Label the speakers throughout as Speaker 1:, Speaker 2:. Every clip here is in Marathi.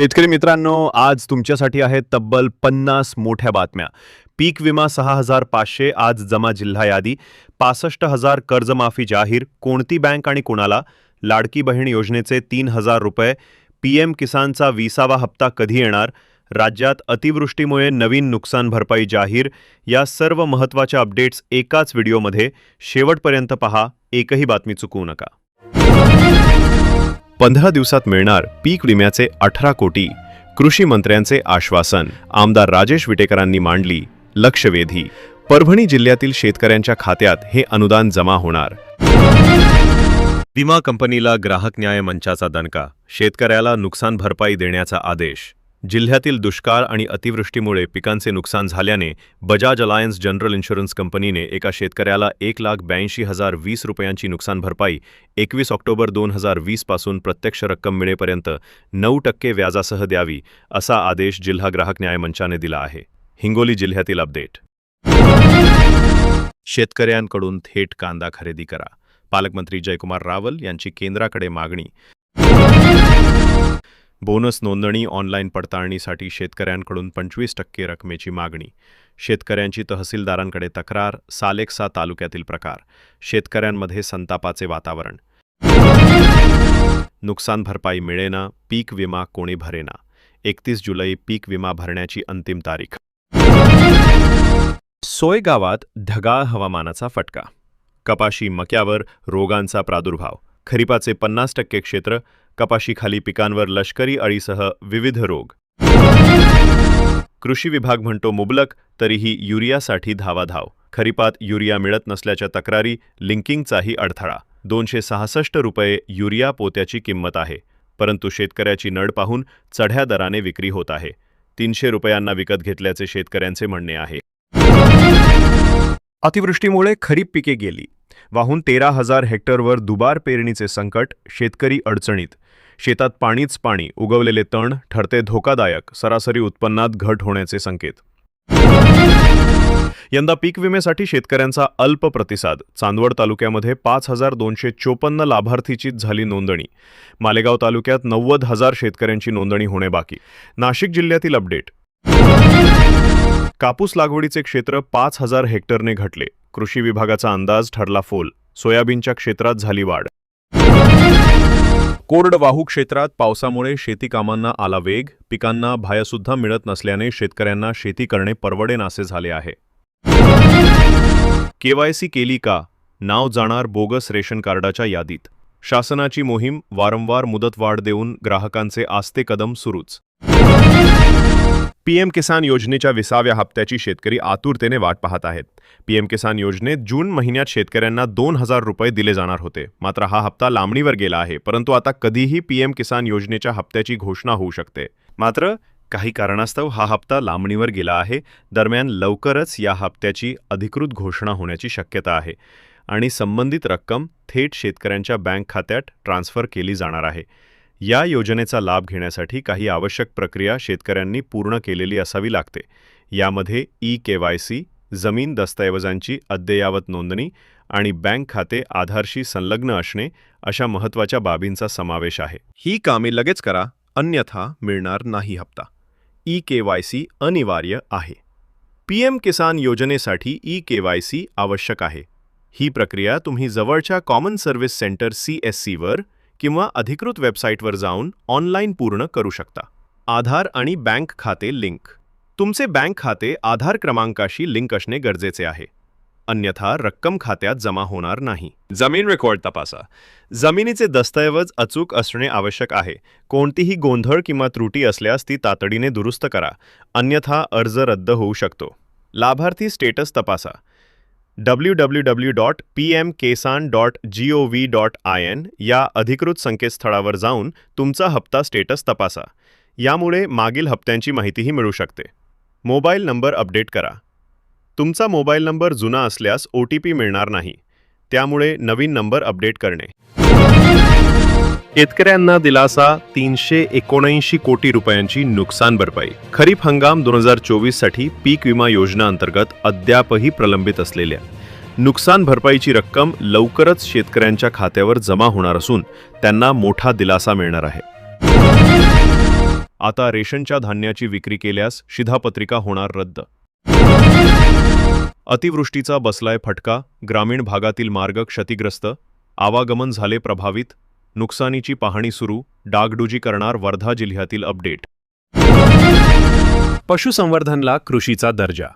Speaker 1: शेतकरी मित्रांनो आज तुमच्यासाठी आहेत तब्बल पन्नास मोठ्या बातम्या. पीक विमा सहा हजार पाचशे आज जमा जिल्हा यादी. पासष्ट हजार कर्जमाफी जाहीर कोणती बँक आणि कुणाला? लाडकी बहीण योजनेचे तीन हजार रुपये. पीएम किसानचा विसावा हप्ता कधी येणार? राज्यात अतिवृष्टीमुळे नवीन नुकसान भरपाई जाहीर. या सर्व महत्त्वाच्या अपडेट्स एकाच व्हिडिओमध्ये. शेवटपर्यंत पहा एकही बातमी चुकवू नका. पंधरा दिवसात मिळणार पीक विम्याचे अठरा कोटी. कृषी मंत्र्यांचे आश्वासन. आमदार राजेश विटेकरांनी मांडली लक्षवेधी. परभणी जिल्ह्यातील शेतकऱ्यांच्या खात्यात हे अनुदान जमा होणार. विमा कंपनीला ग्राहक न्याय मंचाचा दणका. शेतकऱ्याला नुकसान भरपाई देण्याचा आदेश. जिल्ह्यातील दुष्काळ आणि अतिवृष्टीमुळे पिकांचे नुकसान झाल्याने बजाज अलायन्स जनरल इन्शुरन्स कंपनीने एका शेतकऱ्याला एक लाख ब्याऐंशी हजार वीस रुपयांची नुकसान भरपाई एकवीस ऑक्टोबर दोन हजार वीसपासून प्रत्यक्ष रक्कम मिळेपर्यंत नऊ टक्के व्याजासह द्यावी असा आदेश जिल्हा ग्राहक न्याय मंचाने दिला आहे. हिंगोली जिल्ह्यातील अपडेट. शेतकऱ्यांकडून थेट कांदा खरेदी करा. पालकमंत्री जयकुमार रावल यांची केंद्राकडे मागणी बोनस नोंदणी ऑनलाईन पडताळणीसाठी शेतकऱ्यांकडून पंचवीस टक्के रकमेची मागणी. शेतकऱ्यांची तहसीलदारांकडे तक्रार सालेक्सा तालुक्यातील प्रकार. शेतकऱ्यांमध्ये संतापाचे वातावरण. नुकसान भरपाई मिळेना पीक विमा कोणी भरेना. एकतीस जुलै पीक विमा भरण्याची अंतिम तारीख. सोय गावात ढगाळ हवामानाचा फटका. कपाशी मक्यावर रोगांचा प्रादुर्भाव. खरीपाचे पन्नास टक्के क्षेत्र कपाशीखाली पिकांवर लष्करी अळीसह विविध रोग. कृषी विभाग म्हणतो मुबलक तरीही युरियासाठी धावाधाव. खरीपात युरिया मिळत नसल्याच्या तक्रारी लिंकिंगचाही अडथळा. दोनशे सहासष्ट रुपये युरिया पोत्याची किंमत आहे. परंतु शेतकऱ्याची नड पाहून चढ्या दराने विक्री होत आहे. तीनशे रुपयांना विकत घेतल्याचे शेतकऱ्यांचे म्हणणे आहे. अतिवृष्टीमुळे खरीप पिके गेली. वाहून तेरा हजार हेक्टरवर दुबार पेरणीचे संकट शेतकरी अडचणीत. शेतात पाणीच पाणी उगवलेले तण ठरते धोकादायक सरासरी उत्पन्नात घट होण्याचे संकेत. यंदा पीक विम्यासाठी शेतकऱ्यांचा अल्प प्रतिसाद. चांदवड तालुक्यामध्ये पाच हजार दोनशे चोपन्न लाभार्थीचीच झाली नोंदणी. मालेगाव तालुक्यात नव्वद हजार शेतकऱ्यांची नोंदणी होणे बाकी. नाशिक जिल्ह्यातील अपडेट. कापूस लागवडीचे क्षेत्र पाच हजार हेक्टरने घटले. कृषी विभागाचा अंदाज ठरला फोल. सोयाबीनच्या क्षेत्रात झाली वाढ. कोरडवाहू क्षेत्रात पावसामुळे शेती कामांना आला वेग. पिकांना भायसुद्धा मिळत नसल्याने शेतकऱ्यांना शेती करणे परवडेनासे झाले आहे. केवायसी केली का? नाव जाणार बोगस रेशन कार्डाच्या यादीत. शासनाची मोहीम वारंवार मुदतवाढ देऊन ग्राहकांचे आस्ते कदम सुरूच. पीएम किसान योजनेच्या विसाव्या हप्त्याची शेतकरी आतुरतेने वाट पाहत आहेत. पीएम किसान योजनेत जून महिन्यात शेतकऱ्यांना दोन हजार रुपये दिले जाणार होते. मात्र हा हप्ता लांबणीवर गेला आहे परंतु आता कधीही पीएम किसान योजनेच्या हप्त्याची घोषणा होऊ शकते. मात्र काही कारणास्तव हा हप्ता लांबणीवर गेला आहे. दरम्यान लवकरच या हप्त्याची अधिकृत घोषणा होण्याची शक्यता आहे आणि संबंधित रक्कम थेट शेतकऱ्यांच्या बँक खात्यात ट्रान्स्फर केली जाणार आहे. या योजनेचा लाभ घेण्यासाठी काही आवश्यक प्रक्रिया शेतकऱ्यांनी पूर्ण केलेली असावी लागते. यामध्ये ई के वाय सी जमीन दस्तऐवजांची अद्ययावत नोंदणी आणि बँक खाते आधारशी संलग्न असणे अशा महत्त्वाच्या बाबींचा समावेश आहे. ही कामे लगेच करा अन्यथा मिळणार नाही हप्ता. ई के वाय सी अनिवार्य आहे. पी एम किसान योजनेसाठी ई के वाय सी आवश्यक आहे. ही प्रक्रिया तुम्ही जवळच्या common service centre C S सीवर किंवा अधिकृत वेबसाईटवर जाऊन ऑनलाईन पूर्ण करू शकता. आधार आणि बँक खाते लिंक. तुमचे बँक खाते आधार क्रमांकाशी लिंक असणे गरजेचे आहे. अन्यथा रक्कम खात्यात जमा होणार नाही. जमीन रेकॉर्ड तपासा. जमिनीचे दस्तऐवज अचूक असणे आवश्यक आहे. कोणतीही गोंधळ किंवा त्रुटी असल्यास ती तातडीने दुरुस्त करा. अन्यथा अर्ज रद्द होऊ शकतो. लाभार्थी स्टेटस तपासा. W W W dot P M Kisan dot G O V dot I N या अधिकृत संकेतस्थळावर जाऊन तुमचा हप्ता स्टेटस तपासा. यामुळे मागील हप्त्यांची माहितीही मिळू शकते. मोबाईल नंबर अपडेट करा. तुमचा मोबाईल नंबर जुना असल्यास ओ टी पी मिळणार नाही. त्यामुळे नवीन नंबर अपडेट करणे. शेतकऱ्यांना दिलासा तीनशे एकोणऐंशी कोटी रुपयांची नुकसान भरपाई. खरीप हंगाम दोन हजार चोवीससाठी पीक विमा योजना अंतर्गत अद्यापही प्रलंबित असलेल्या. नुकसान भरपाईची रक्कम लवकरच शेतकऱ्यांच्या खात्यावर जमा होणार असून त्यांना मोठा दिलासा मिळणार आहे. आता रेशनच्या धान्याची विक्री केल्यास शिधापत्रिका होणार रद्द. अतिवृष्टीचा बसलाय फटका ग्रामीण भागातील मार्ग क्षतिग्रस्त आवागमन झाले प्रभावित नुकसानीची पाहणी सुरू डागडुजी करणार वर्धा जिल्ह्यातील अपडेट. पशुसंवर्धनला कृषीचा दर्जा.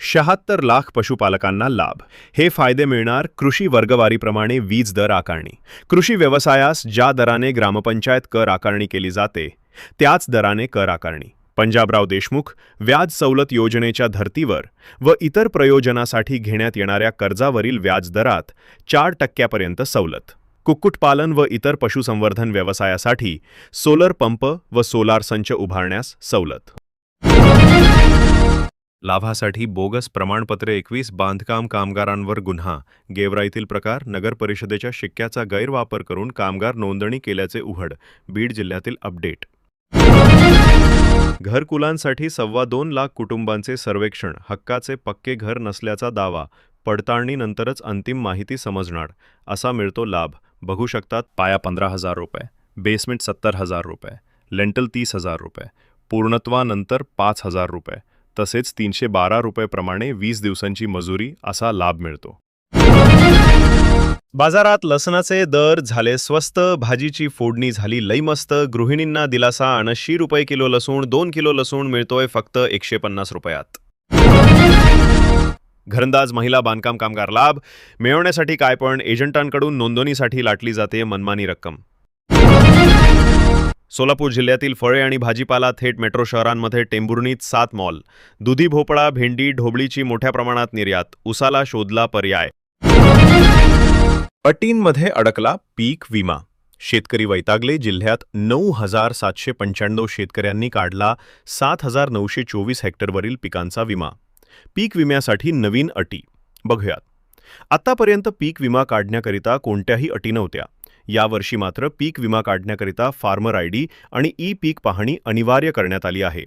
Speaker 1: शहात्तर लाख पशुपालकांना लाभ. हे फायदे मिळणार कृषी वर्गवारीप्रमाणे वीज दर आकारणी. कृषी व्यवसायास ज्या दराने ग्रामपंचायत कर आकारणी केली जाते त्याच दराने कर आकारणी. पंजाबराव देशमुख व्याज सवलत योजनेच्या धर्तीवर व इतर प्रयोजनासाठी घेण्यात येणाऱ्या कर्जावरील व्याज दरात चार टक्क्यापर्यंत सवलत. कुक्कुटपालन व इतर पशुसंवर्धन व्यवसायासाठी सोलर पंप व सोलार संच उभारण्यास सवलत. लाभासाठी बोगस प्रमाणपत्रे एकवीस बांधकाम कामगारांवर गुन्हा. गेवराईतील प्रकार नगर परिषदेच्या शिक्क्याचा गैरवापर करून कामगार नोंदणी केल्याचे उघड. बीड जिल्ह्यातील अपडेट. घरकुलांसाठी सव्वा दोन लाख कुटुंबांचे सर्वेक्षण. हक्काचे पक्के घर नसल्याचा दावा. पडताळणीनंतरच अंतिम माहिती समजणार. असा मिळतो लाभ. बघू शकतात पाया पंधरा हजार रुपये बेसमेंट सत्तर हजार रुपये लेंटल तीस हजार रुपये पूर्णत्वानंतर पाच हजार रुपये तसेच तीनशे बारा रुपयेप्रमाणे वीस दिवसांची मजुरी असा लाभ मिळतो. बाजारात लसणाचे दर झाले स्वस्त भाजीची फोडणी झाली लई मस्त गृहिणींना दिलासा ऐंशी रुपये किलो लसूण दोन किलो लसूण मिळतोय फक्त एकशे पन्नास रुपयात. घरंदाज महिला बांधकाम कामगार लाभ मिळवण्यासाठी काय पण एजंटांकडून नोंदणीसाठी लाटली जाते मनमानी रक्कम. सोलापूर जिल्ह्यातील फळे आणि भाजीपाला थेट मेट्रो शहरांमध्ये टेंभुर्णीत सात मॉल दुधी भोपळा भेंडी ढोबळीची मोठ्या प्रमाणात निर्यात उसाला शोधला पर्याय. अटींमध्ये अडकला पीक विमा. शेतकरी वैतागले जिल्ह्यात नऊ हजार सातशे पंच्याण्णव शेतकऱ्यांनी काढला सात हजार नऊशे चोवीस हेक्टरवरील पिकांचा विमा. पीक विम्यासाठी नवीन अटी. बघूयात. आतापर्यंत पीक विमा काढण्याकरिता कोणत्याही अटी नव्हत्या. यावर्षी मात्र पीक विमा काढण्याकरिता फार्मर आय डी आणि ई पीक पाहणी अनिवार्य करण्यात आली आहे.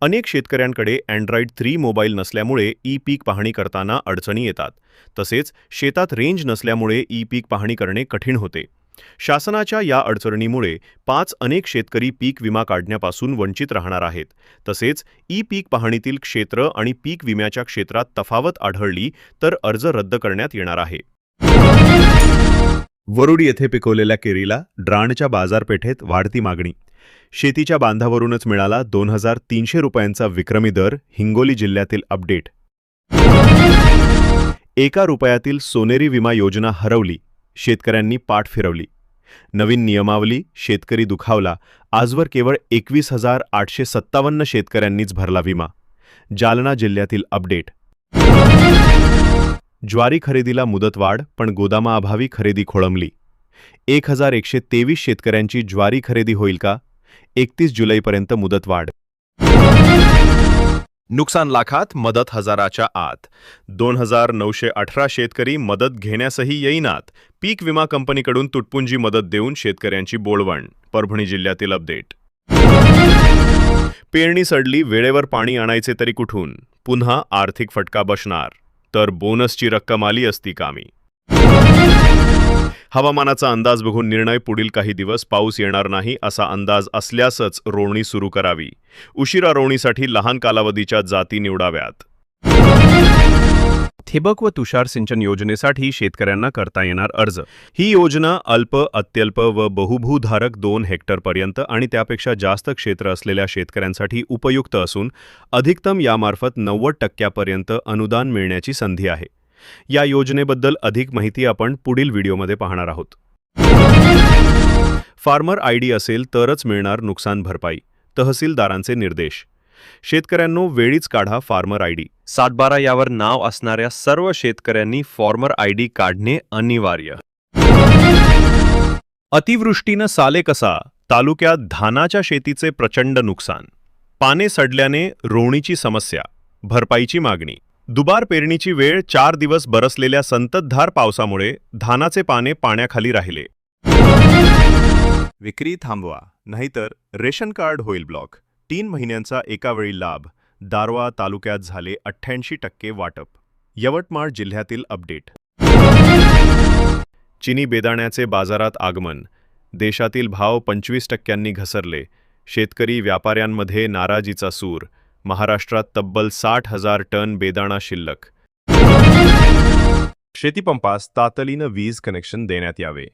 Speaker 1: अनेक शेतकऱ्यांकडे अँड्रॉइड थ्री मोबाईल नसल्यामुळे ई पीक पाहणी करताना अडचणी येतात. तसेच शेतात रेंज नसल्यामुळे ई पीक पाहणी करणे कठीण होते. शासनाच्या या अडचणीमुळे पाच अनेक शेतकरी पीक विमा काढण्यापासून वंचित राहणार आहेत. तसेच ई पीक पाहणीतील क्षेत्र आणि पीक विम्याच्या क्षेत्रात तफावत आढळली तर अर्ज रद्द करण्यात येणार आहे. वरुड येथे पिकवलेल्या केरीला ड्राणच्या बाजारपेठेत वाढती मागणी. शेतीच्या बांधावरूनच मिळाला दोन हजार तीनशे रुपयांचा विक्रमी दर हिंगोली जिल्ह्यातील अपडेट. एका रुपयातील सोनेरी विमा योजना हरवली. शेतकऱ्यांनी पाठ फिरवली. नवीन नियमावली शेतकरी दुखावला आजवर केवळ एकवीस हजार आठशे सत्तावन्न शेतकऱ्यांनीच भरला विमा. जालना जिल्ह्यातील अपडेट. ज्वारी खरेदीला मुदतवाढ पण गोदामाअभावी खरेदी खोळंबली. एक हजार एकशे तेवीस शेतकऱ्यांची ज्वारी खरेदी होईल का? एकतीस जुलैपर्यंत मुदतवाढ नुकसान लाखात मदत हजाराच्या आत. दोन हजार नऊशे अठरा शेतकरी मदत घेण्यासही येईनात. पीक विमा कंपनीकडून तुटपुंजी मदत देऊन शेतकऱ्यांची बोळवण परभणी जिल्ह्यातील अपडेट. पेरणी सडली वेळेवर पाणी आणायचे तरी कुठून? पुन्हा आर्थिक फटका बसणार. तर बोनसची रक्कम आली असती कामी. हवामानाचा अंदाज बघून निर्णय पुढील काही दिवस पाऊस येणार नाही असा अंदाज असल्यासच रोवणी सुरू करावी. उशिरा रोवणीसाठी लहान कालावधीच्या जाती निवडाव्यात. ठिबक व तुषार सिंचन योजनेसाठी शेतकऱ्यांना करता येणार अर्ज. ही योजना अल्प अत्यल्प व बहुभूधारक दोन हेक्टरपर्यंत आणि त्यापेक्षा जास्त क्षेत्र असलेल्या शेतकऱ्यांसाठी उपयुक्त असून अधिकतम यामार्फत नव्वद टक्क्यापर्यंत अनुदान मिळण्याची संधी आहे. या योजनेबद्दल अधिक माहिती आपण पुढील व्हिडिओमध्ये पाहणार आहोत. फार्मर आय डी असेल तरच मिळणार नुकसान भरपाई तहसीलदारांचे निर्देश. शेतकऱ्यांनो वेळीच काढा फार्मर आय डी. सातबारा यावर नाव असणाऱ्या सर्व शेतकऱ्यांनी फॉर्मर आय डी काढणे अनिवार्य. अतिवृष्टीनं साले कसा तालुक्यात धानाच्या शेतीचे प्रचंड नुकसान. पाने सडल्याने रोवणीची समस्या भरपाईची मागणी. दुबार पेरणीची वेळ चार दिवस बरसलेल्या संततधार पावसामुळे धानाचे पाने पाण्याखाली राहिले. विक्री थांबवा नाहीतर रेशन कार्ड होईल ब्लॉक. तीन महिन्यांचा एकावेळी लाभ. दारवा तालुक्यात झाले अठ्ठ्याऐंशी टक्के वाटप. यवतमाळ जिल्ह्यातील अपडेट. चिनी बेदाण्याचे बाजारात आगमन. देशातील भाव पंचवीस टक्क्यांनी घसरले. शेतकरी व्यापाऱ्यांमध्ये नाराजीचा सूर. महाराष्ट्रात तब्बल साठ हजार टन बेदाणा शिल्लक. शेतीपंपास तातडीनं वीज कनेक्शन देण्यात यावे.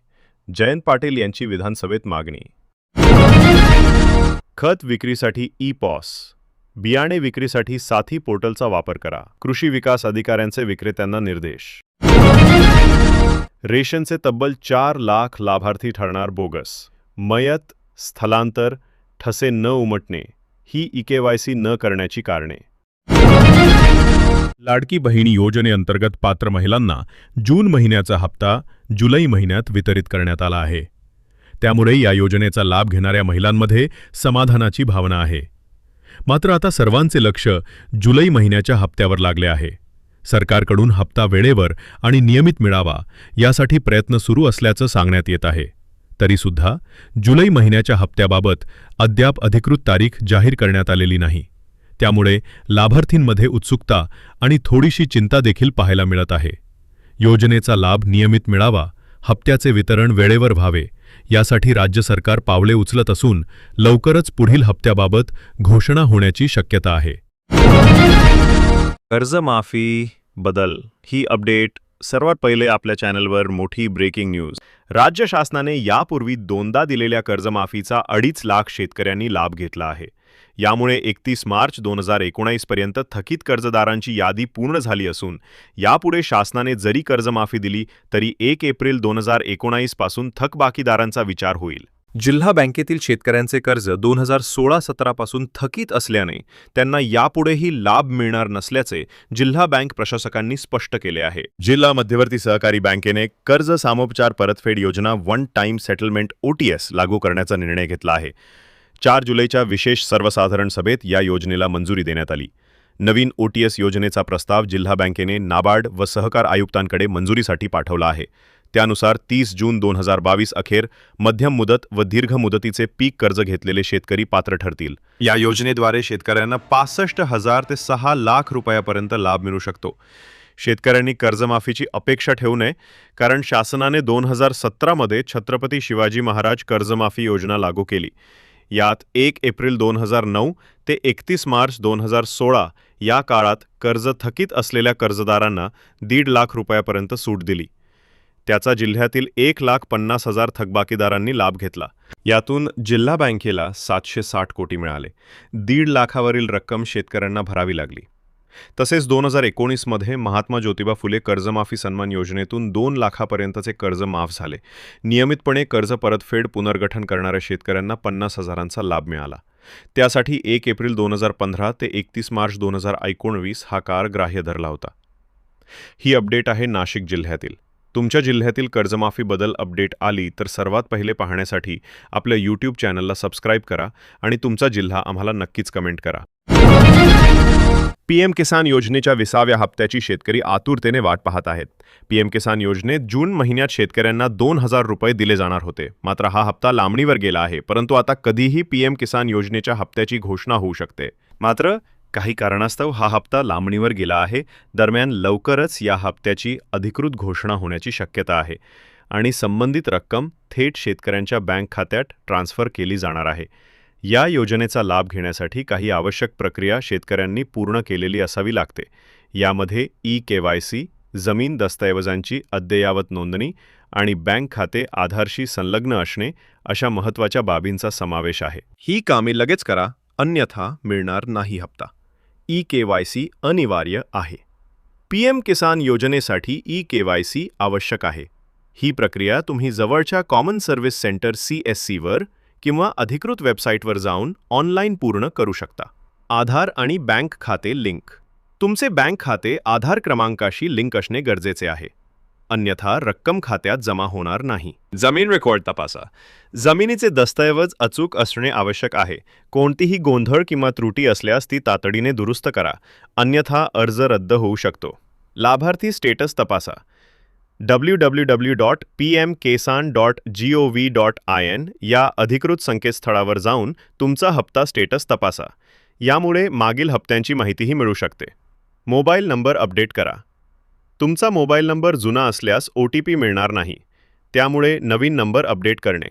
Speaker 1: जयंत पाटील यांची विधानसभेत मागणी. खत विक्रीसाठी ई पॉस. बियाणे विक्रीसाठी साथी पोर्टलचा वापर करा. कृषी विकास अधिकाऱ्यांचे विक्रेत्यांना निर्देश. रेशनचे तब्बल चार लाख लाभार्थी ठरणार बोगस. मयत स्थलांतर ठसे न उमटणे. ही इकेवायसी न करण्याची कारणे.
Speaker 2: लाडकी बहिणी योजनेअंतर्गत पात्र महिलांना जून महिन्याचा हप्ता जुलै महिन्यात वितरित करण्यात आला आहे. त्यामुळे या योजनेचा लाभ घेणाऱ्या महिलांमध्ये समाधानाची भावना आहे. मात्र आता सर्वांचे लक्ष जुलै महिन्याच्या हप्त्यावर लागले आहे. सरकारकडून हप्ता वेळेवर आणि नियमित मिळावा यासाठी प्रयत्न सुरू असल्याचं सांगण्यात येत आहे. तरीसुद्धा जुलै महिन्याच्या हप्त्याबाबत अद्याप अधिकृत तारीख जाहीर करण्यात आलेली नाही. त्यामुळे लाभार्थींमध्ये उत्सुकता आणि थोडीशी चिंता देखील पाहायला मिळत आहे. योजनेचा लाभ नियमित मिळावा हप्त्याचे वितरण वेळेवर व्हावे यासाठी राज्य सरकार पावले उचलत असून लवकरच पुढील हप्त्याबाबत घोषणा होण्याची शक्यता आहे.
Speaker 1: कर्जमाफी बदल ही अपडेट सर्वात पहिले आपल्या चॅनलवर मोठी ब्रेकिंग न्यूज. राज्य शासनाने यापूर्वी दोनदा दिलेल्या कर्जमाफीचा अडीच लाख शेतकऱ्यांनी लाभ घेतला आहे. यामुळे एकतीस मार्च दोन हजार एकोणाईसपर्यंत थकीत कर्जदारांची यादी पूर्ण झाली असून यापुढे शासनाने जरी कर्जमाफी दिली तरी एक एप्रिल दोन हजार एकोणाईसपासून थकबाकीदारांचा विचार होईल. जिल्हा बँकेतील शेतकऱ्यांचे कर्ज दोन हजार सोळा सतरापासून थकीत असल्याने त्यांना यापुढेही लाभ मिळणार नसल्याचे जिल्हा बँक प्रशासकांनी स्पष्ट केले आहे. जिल्हा मध्यवर्ती सहकारी बँकेने कर्ज सामोपचार परतफेड योजना वन टाइम सेटलमेंट ओटीएस लागू करण्याचा निर्णय घेतला आहे. चार जुलैच्या विशेष सर्वसाधारण सभेत या योजनेला मंजुरी देण्यात आली. नवीन ओटीएस योजनेचा प्रस्ताव जिल्हा बँकेने नाबार्ड व सहकार आयुक्तांकडे मंजुरीसाठी पाठवला आहे. त्यानुसार तीस जून दोन हजार बावीस अखेर मध्यम मुदत व दीर्घ मुदतीचे पीक कर्ज घेतलेले शेतकरी पात्र ठरतील. या योजनेद्वारे शेतकऱ्यांना पासष्ट हजार ते सहा लाख रुपयापर्यंत लाभ मिळू शकतो. शेतकऱ्यांनी कर्जमाफीची अपेक्षा ठेवू नये कारण शासनाने दोन हजार सतरामध्ये छत्रपती शिवाजी महाराज कर्जमाफी योजना लागू केली. यात एक एप्रिल दोन हजार नऊ ते एकतीस मार्च दोन हजार सोळा या काळात कर्ज थकीत असलेल्या कर्जदारांना दीड लाख रुपयापर्यंत सूट दिली. त्याचा जिल्ह्यातील एक लाख पन्नास हजार थकबाकीदारांनी लाभ घेतला. यातून जिल्हा बँकेला सातशे साठ कोटी मिळाले. दीड लाखावरील रक्कम शेतकऱ्यांना भरावी लागली. तसेच दोन हजार एकोणीसमध्ये महात्मा ज्योतिबा फुले कर्जमाफी सन्मान योजनेतून दोन लाखापर्यंतचे कर्ज माफ झाले. नियमितपणे कर्ज परतफेड पुनर्गठन करणाऱ्या शेतकऱ्यांना पन्नास हजारांचा लाभ मिळाला. त्यासाठी एक एप्रिल दोन हजार पंधरा ते एकतीस मार्च दोन हजार एकोणवीस हा कार ग्राह्य धरला होता. ही अपडेट आहे नाशिक जिल्ह्यातील. तुमच्या जिल्ह्यातील कर्जमाफी बदल अपडेट आली तर सर्वात पहिले पाहण्यासाठी आपल्या यूट्यूब चॅनलला सबस्क्राईब करा आणि तुमचा जिल्हा आम्हाला नक्कीच कमेंट करा. पीएम किसान योजनेच्या विसाव्या हप्त्याची शेतकरी आतुरतेने वाट पाहत आहेत. पीएम किसान योजनेत जून महिन्यात शेतकऱ्यांना दोन हजार रुपये दिले जाणार होते. मात्र हा हप्ता लांबणीवर गेला आहे परंतु आता कधीही पीएम किसान योजनेच्या हप्त्याची घोषणा होऊ शकते. मात्र काही कारणास्तव हा हप्ता लांबणीवर गेला आहे. दरम्यान लवकरच या हप्त्याची अधिकृत घोषणा होण्याची शक्यता आहे आणि संबंधित रक्कम थेट शेतकऱ्यांच्या बँक खात्यात ट्रान्स्फर केली जाणार आहे. या योजनेचा लाभ घेण्यासाठी काही आवश्यक प्रक्रिया शेतकऱ्यांनी पूर्ण केलेली असावी लागते. यामध्ये ई के वाय सी जमीन दस्तऐवजांची अद्ययावत नोंदणी आणि बँक खाते आधारशी संलग्न असणे अशा महत्त्वाच्या बाबींचा समावेश आहे. ही कामे लगेच करा अन्यथा मिळणार नाही हप्ता. ई के वाय सी अनिवार्य आहे. पी एम किसान योजनेसाठी ई के वाय सी आवश्यक आहे. ही प्रक्रिया तुम्ही जवळच्या common service centre C S सीवर किंवा अधिकृत वेबसाईटवर जाऊन ऑनलाईन पूर्ण करू शकता. आधार आणि बँक खाते लिंक. तुमचे बँक खाते आधार क्रमांकाशी लिंक असणे गरजेचे आहे. अन्यथा रक्कम खात्यात जमा होणार नाही. जमीन रेकॉर्ड तपासा. जमिनीचे दस्तऐवज अचूक असणे आवश्यक आहे. कोणतीही गोंधळ किंवा त्रुटी असल्यास ती तातडीने दुरुस्त करा. अन्यथा अर्ज रद्द होऊ शकतो. लाभार्थी स्टेटस तपासा. W W W dot P M Kisan dot G O V dot I N या अधिकृत संकेतस्थळावर जाऊन तुमचा हप्ता स्टेटस तपासा. यामुळे मागील हप्त्यांची माहितीही मिळू शकते. मोबाईल नंबर अपडेट करा. तुमचा मोबाईल नंबर जुना असल्यास ओ टी पी मिळणार नाही. त्यामुळे नवीन नंबर अपडेट करणे.